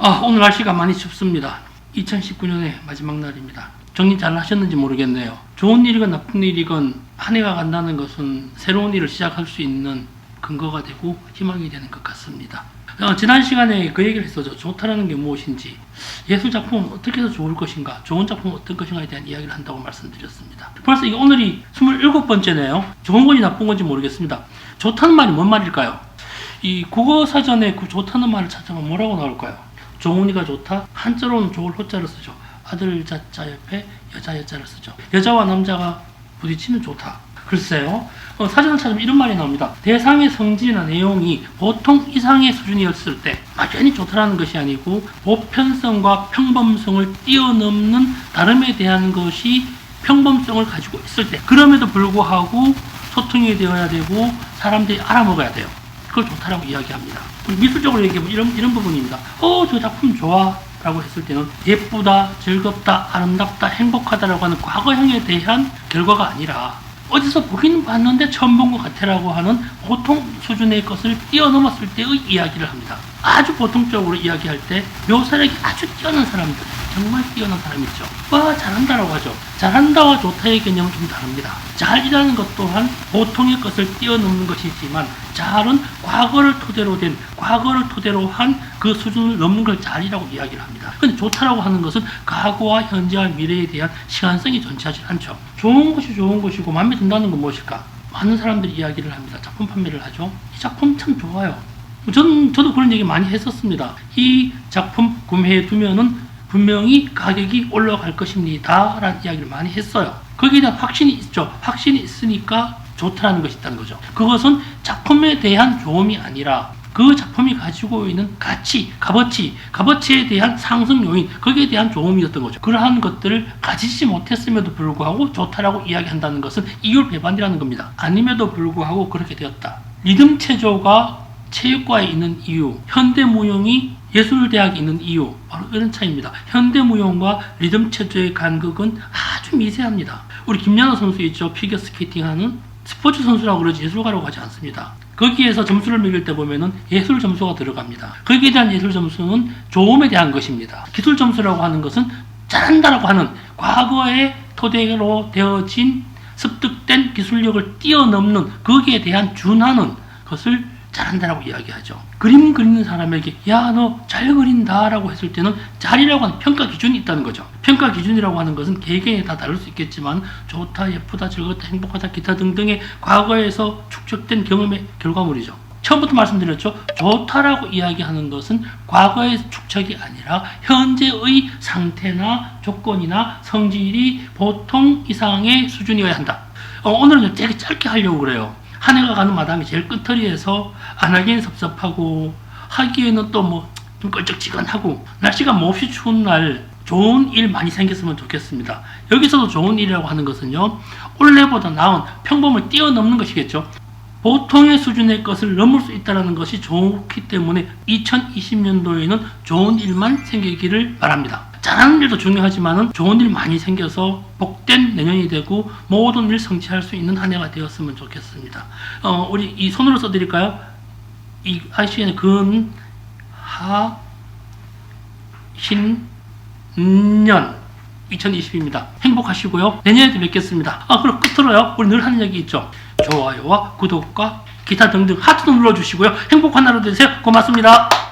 아, 오늘 날씨가 많이 춥습니다. 2019년의 마지막 날입니다. 정리 잘 하셨는지 모르겠네요. 좋은 일이건 나쁜 일이건 한 해가 간다는 것은 새로운 일을 시작할 수 있는 근거가 되고 희망이 되는 것 같습니다. 어, 지난 시간에 그 얘기를 했었죠. 좋다라는 게 무엇인지, 예술 작품은 어떻게 해서 좋을 것인가, 좋은 작품은 어떤 것인가에 대한 이야기를 한다고 말씀드렸습니다. 벌써 이게 오늘이 27번째네요. 좋은 건지 나쁜 건지 모르겠습니다. 좋다는 말이 뭔 말일까요? 이 국어 사전에 그 좋다는 말을 찾아보면 뭐라고 나올까요? 좋으니가 좋다? 한자로는 좋을 호자를 쓰죠. 아들 자자 옆에 여자 여자를 쓰죠. 여자와 남자가 부딪히면 좋다. 글쎄요. 어, 사전을 찾으면 이런 말이 나옵니다. 대상의 성질이나 내용이 보통 이상의 수준이었을 때 막연히 좋다라는 것이 아니고 보편성과 평범성을 뛰어넘는 다름에 대한 것이 평범성을 가지고 있을 때 그럼에도 불구하고 소통이 되어야 되고 사람들이 알아먹어야 돼요. 그걸 좋다라고 이야기합니다. 미술적으로 얘기하면 이런, 이런 부분입니다. 어, 저 작품 좋아. 라고 했을 때는 예쁘다, 즐겁다, 아름답다, 행복하다라고 하는 과거형에 대한 결과가 아니라 어디서 보기는 봤는데 처음 본 것 같아라고 하는 보통 수준의 것을 뛰어넘었을 때의 이야기를 합니다. 아주 보통적으로 이야기할 때 묘사력이 아주 뛰어난 사람들, 정말 뛰어난 사람 있죠. 와, 잘한다라고 하죠. 잘한다와 좋다의 개념은 좀 다릅니다. 잘이라는 것 또한 보통의 것을 뛰어넘는 것이지만 잘은 과거를 토대로 된 과거를 토대로 한 그 수준을 넘는 걸 잘이라고 이야기를 합니다. 근데 좋다라고 하는 것은 과거와 현재와 미래에 대한 시간성이 존재하지 않죠. 좋은 것이 좋은 것이고 마음에 든다는 건 무엇일까? 많은 사람들이 이야기를 합니다. 작품 판매를 하죠. 이 작품 참 좋아요. 저는 저도 그런 얘기 많이 했었습니다. 이 작품 구매해 두면은 분명히 가격이 올라갈 것입니다. 라는 이야기를 많이 했어요. 거기에 대한 확신이 있죠. 확신이 있으니까 좋다는 것이 있다는 거죠. 그것은 작품에 대한 좋음이 아니라 그 작품이 가지고 있는 가치, 값어치, 값어치에 대한 상승 요인, 거기에 대한 좋음이었던 거죠. 그러한 것들을 가지지 못했음에도 불구하고 좋다라고 이야기한다는 것은 이율 배반이라는 겁니다. 아님에도 불구하고 그렇게 되었다. 리듬 체조가 체육과에 있는 이유, 현대무용이 예술대학에 있는 이유, 바로 이런 차이입니다. 현대무용과 리듬 체조의 간극은 아주 미세합니다. 우리 김연아 선수 있죠? 피겨스케이팅 하는 스포츠 선수라고 그러지 예술가라고 하지 않습니다. 거기에서 점수를 매길 때 보면은 예술 점수가 들어갑니다. 거기에 대한 예술 점수는 좋음에 대한 것입니다. 기술 점수라고 하는 것은 잘한다라고 하는 과거의 토대로 되어진 습득된 기술력을 뛰어넘는 거기에 대한 준하는 것을 잘한다라고 이야기하죠. 그림 그리는 사람에게 야 너 잘 그린다라고 했을 때는 잘이라고 하는 평가 기준이 있다는 거죠. 평가 기준이라고 하는 것은 개개인에 다 다를 수 있겠지만 좋다, 예쁘다, 즐겁다, 행복하다, 기타 등등의 과거에서 축적된 경험의 결과물이죠. 처음부터 말씀드렸죠. 좋다라고 이야기하는 것은 과거의 축적이 아니라 현재의 상태나 조건이나 성질이 보통 이상의 수준이어야 한다. 어, 오늘은 되게 짧게 하려고 그래요. 한 해가 가는 마당에 제일 끝터리에서 안 하기엔 섭섭하고 하기에는 또 뭐 좀 껄쩍지근하고 날씨가 몹시 추운 날 좋은 일 많이 생겼으면 좋겠습니다. 여기서도 좋은 일이라고 하는 것은요. 원래보다 나은 평범을 뛰어넘는 것이겠죠. 보통의 수준의 것을 넘을 수 있다는 것이 좋기 때문에 2020년도에는 좋은 일만 생기기를 바랍니다. 잘하는 일도 중요하지만은 좋은 일 많이 생겨서 복된 내년이 되고 모든 일 성취할 수 있는 한 해가 되었으면 좋겠습니다. 어, 우리 이 손으로 써드릴까요? 이 아시는 근, 하, 신, 년 2020입니다. 행복하시고요. 내년에도 뵙겠습니다. 아, 그럼 끝으로요. 우리 늘 하는 얘기 있죠. 좋아요와 구독과 기타 등등 하트도 눌러주시고요. 행복한 하루 되세요. 고맙습니다.